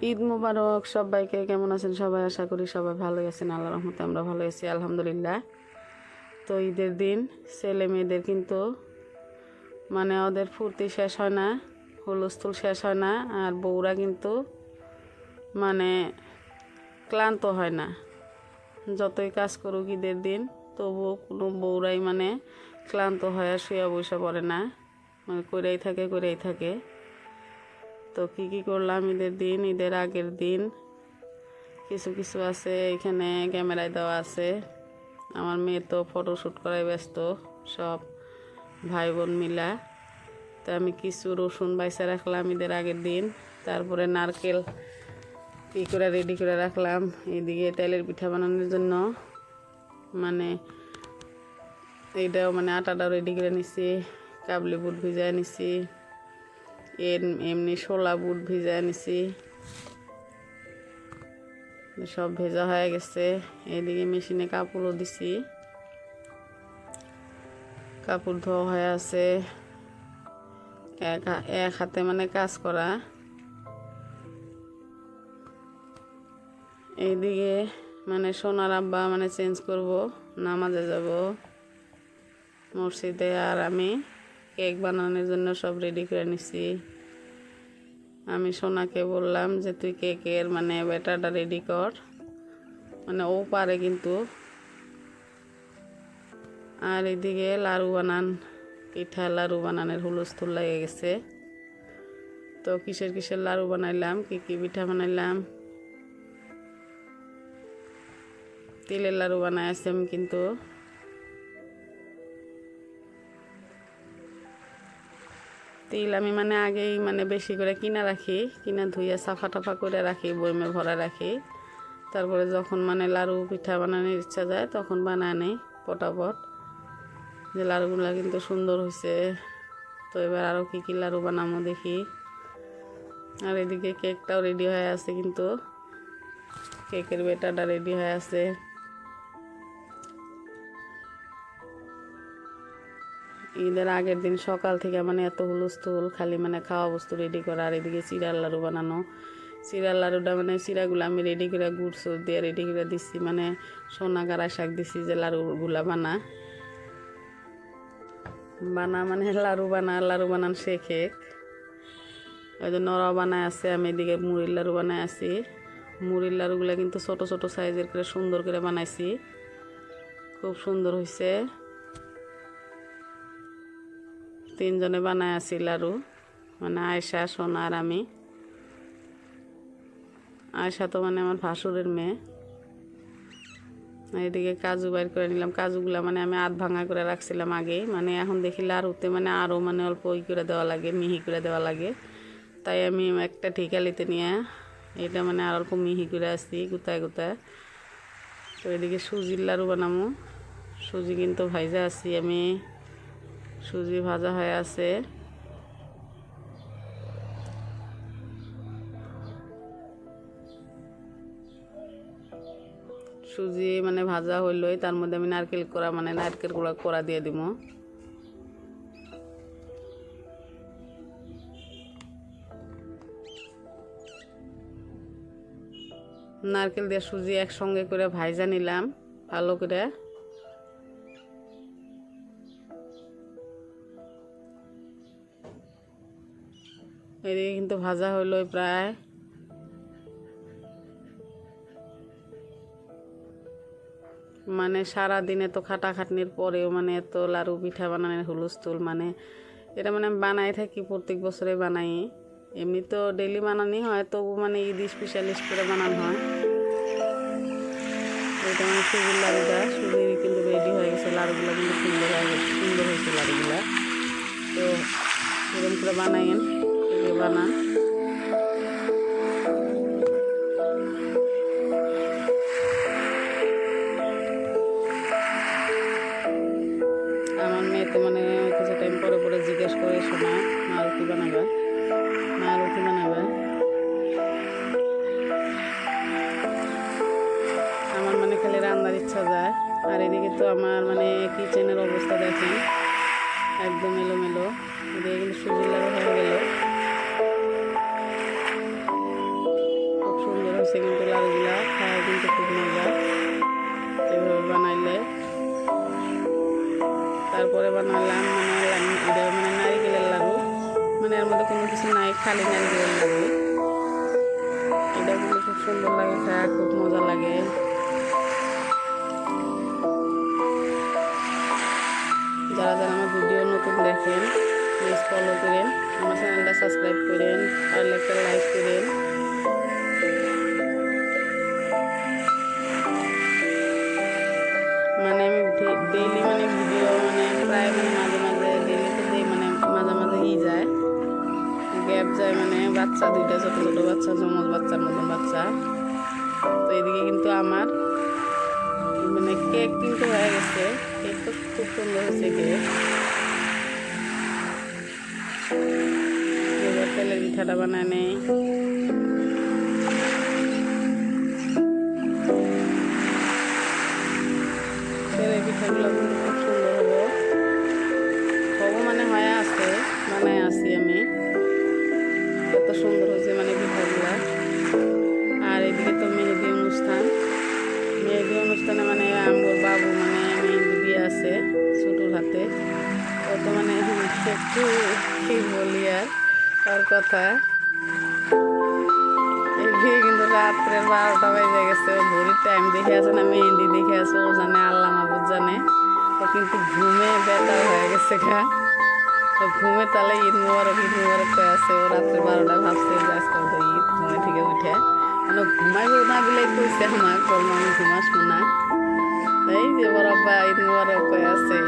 ঈদ মুবারক, সবাইকে কেমন আছেন? সবাই আশা করি সবাই ভালো আছেন। আল্লাহ রহমতে আমরা ভালো আছি, আলহামদুলিল্লাহ। তো ঈদের দিন ছেলে মেয়েদের কিন্তু মানে ওদের ফুর্তি শেষ হয় না, হুলস্থুল শেষ হয় না, আর বউরা কিন্তু মানে ক্লান্ত হয় না। যতই কাজ করুক ঈদের দিন, তবুও কোনো বউরাই মানে ক্লান্ত হয়ে শুয়ে বসে পড়ে না। মানে করেই থাকে করেই থাকে। তো কি কি করলাম? ঈদের দিন, ঈদের আগের দিন। কিছু কিছু আছে এখানে, ক্যামেরায় দেওয়া আছে। আমার মেয়ে তো ফটোশ্যুট করায় ব্যস্ত, সব ভাই বোন মিলা। তো আমি কিছু রসুন বাইসা রাখলাম ঈদের আগের দিন। তারপরে নারকেল ই করে রেডি করে রাখলাম। এদিকে তেলের পিঠা বানানোর জন্য। মানে এইটাও মানে আটাটাও রেডি করে নিছি। কাবলি বুট ভিজায় নিছি। এর এমনি শোলা বুট ভিজায় নিছি। সব ভেজা হয়ে গেছে। এদিকে মেশিনে কাপড়ও দিছি। কাপড় ধোয়া হয়ে আছে। এক এক হাতে মানে কাজ করা। এইদিকে মানে সোনার আব্বা মানে চেঞ্জ করব, নামাজে যাব, মসজিদে আর আমি। কেক বানানোর জন্য সব রেডি করে নিছি। আমি সোনাকে বললাম যে, তুই কেকের মানে ব্যাটারটা রেডি কর। মানে ও পারে কিন্তু। আর এদিকে লাড়ু বানান, পিঠা লাড়ু বানানোর হুলস্থুল লেগে গেছে। তো কিসের কিসের লাড়ু বানাইলাম, কী কী পিঠা বানাইলাম? তিলের লাড়ু বানাই আমি কিন্তু। তিল আমি মানে আগেই মানে বেশি করে কিনা রাখি, কিনা ধুইয়া সাফা টাফা করে রাখি, বইমে ভরা রাখি। তারপরে যখন মানে লাড়ু পিঠা বানানোর ইচ্ছা যায়, তখন বানায় নেই, পটাপট। যে লাড়ুগুলো কিন্তু সুন্দর হয়েছে তো এবার আরও কী কী লাড়ু বানাবো দেখি। আর এদিকে কেকটাও রেডি হয়ে আছে কিন্তু। কেকের বেটাটা রেডি হয়ে আছে। ঈদের আগের দিন সকাল থেকে মানে এত হুলস্থুল খালি মানে খাওয়া বস্তু রেডি করা আর এদিকে চিরার লাড়ু বানানো। চিরার লাড়ুটা মানে চিরাগুলো আমি রেডি করে গুড় সুর দিয়ে রেডি করে দিচ্ছি মানে সোনা গাড়া শাক দিছি যে লাড়ুগুলা বানা। বানা মানে লাড়ু বানা, লাড়ু বানান শেখে ওই যে নরা বানায় আছে, আমি এদিকে মুড়ির লাড়ু বানায় আছি। মুড়ির লাড়ুগুলো কিন্তু ছোট ছোট সাইজের করে সুন্দর করে বানাইছি। খুব সুন্দর হয়েছে তিনজনে বানায় আছি লাড়ু। মানে আয়সা সোনা আর আমি। আয়সা তো মানে আমার ভাসুরের মেয়ে। এদিকে কাজু বাইর করে নিলাম। কাজুগুলা মানে আমি আধ ভাঙা করে রাখছিলাম আগে মানে এখন দেখি লাড়ুতে মানে আরও মানে অল্প ই করে দেওয়া লাগে, মিহি করে দেওয়া লাগে। তাই আমি একটা ঠিকালিতে নিয়ে এটা মানে আর অল্প মিহি করে আসছি গুতায় গুতায়। তো এদিকে সুজির লাড়ু বানাবো সুজি কিন্তু ভাইজা আছি আমি। সুজি ভাজা হয়ে আছে। সুজি মানে ভাজা হইলই, তার মধ্যে আমি নারকেল করা মানে নারকেল গুঁড়া করা দিয়ে দিব। নারকেল দিয়ে সুজি একসঙ্গে করে ভাইজা নিলাম, ভালো করে। এদিকে কিন্তু ভাজা হইল প্রায়। মানে সারা দিনে তো খাটাখাটনির পরেও মানে এত লাড়ু পিঠা বানানোর হুলস্থুল মানে এটা মানে আমি বানাই থাকি, প্রত্যেক বছরে বানাই। এমনি তো ডেলি বানানি হয়, তবু মানে ঈদ স্পেশালিস্ট করে বানানো হয়। এটা মানে সুজির লাড়ুটা সুজি কিন্তু রেডি হয়ে গেছে, লাড়ুগুলো কিন্তু সুন্দর হয়ে সুন্দর হয়েছে লাড়ুগুলা। তো এরকম করে বানাইন কেউ বানান আমার মেয়ে তো মানে কিছু টাইম পরে পরে জিজ্ঞেস করে শোনা মা রুটি বানাবা? মা রুটি বানাবা? আমার মানে খালি রান্নার ইচ্ছা যায় আর এদিকে তো আমার মানে কিচেনের অবস্থা দেখেন, একদম এলোমেলো। সুজির লাড়ু হয়ে গেল। করে বানালাম মানে এটা মানে নারিকেলের লাড়ু। মানে এর মধ্যে কোনো কিছু নাই, খালি নারিকেলের লাড়ু। এটা মানে খুব সুন্দর লাগে। বাচ্চা, দুইটা ছোটো ছোটো বাচ্চা জমজ বাচ্চার মতন বাচ্চা। তো এদিকে কিন্তু আমার মানে কেক কিন্তু হয়ে গেছে। কেক তো খুব সুন্দর হয়েছে কেক। তেলের পিঠাটা বানায় নেই। তেলের পিঠাগুলো খুব সুন্দর হব হব মানে হয়ে আছে, বানায় আছি আমি। সুন্দর হয়েছে মানে পিঠাগুলা আর এদিকে তো মেহেদি অনুষ্ঠান। মেহেদি অনুষ্ঠানে মানে আমার বাবু মানে মেহেদি দিয়ে আছে ছোটোর হাতে। ও তো মানে একটু কি বলি আর তার কথা। এদিকে কিন্তু রাত্রের বারোটা বেজে গেছে ঘড়ির টাইম দেখে আছে না, মেহেদি দেখে আছে, ও জানে, আল্লাহ মাহবুদ জানে। ও কিন্তু ঘুমে বেতার হয়ে গেছে খা ঘুমে তাহলে ঈদ মোবারক ঈদ মোবারক করে আছে। ও রাত্রে বারোটা ভাবছে যে আজকে ঈদ, ঘুমে থেকে উঠে। মানে ঘুমাইবো না বলে কইছে আমার, বললাম ঘুমাস না এই যে বড় আব্বা, ঈদ মোবারক করে আছে?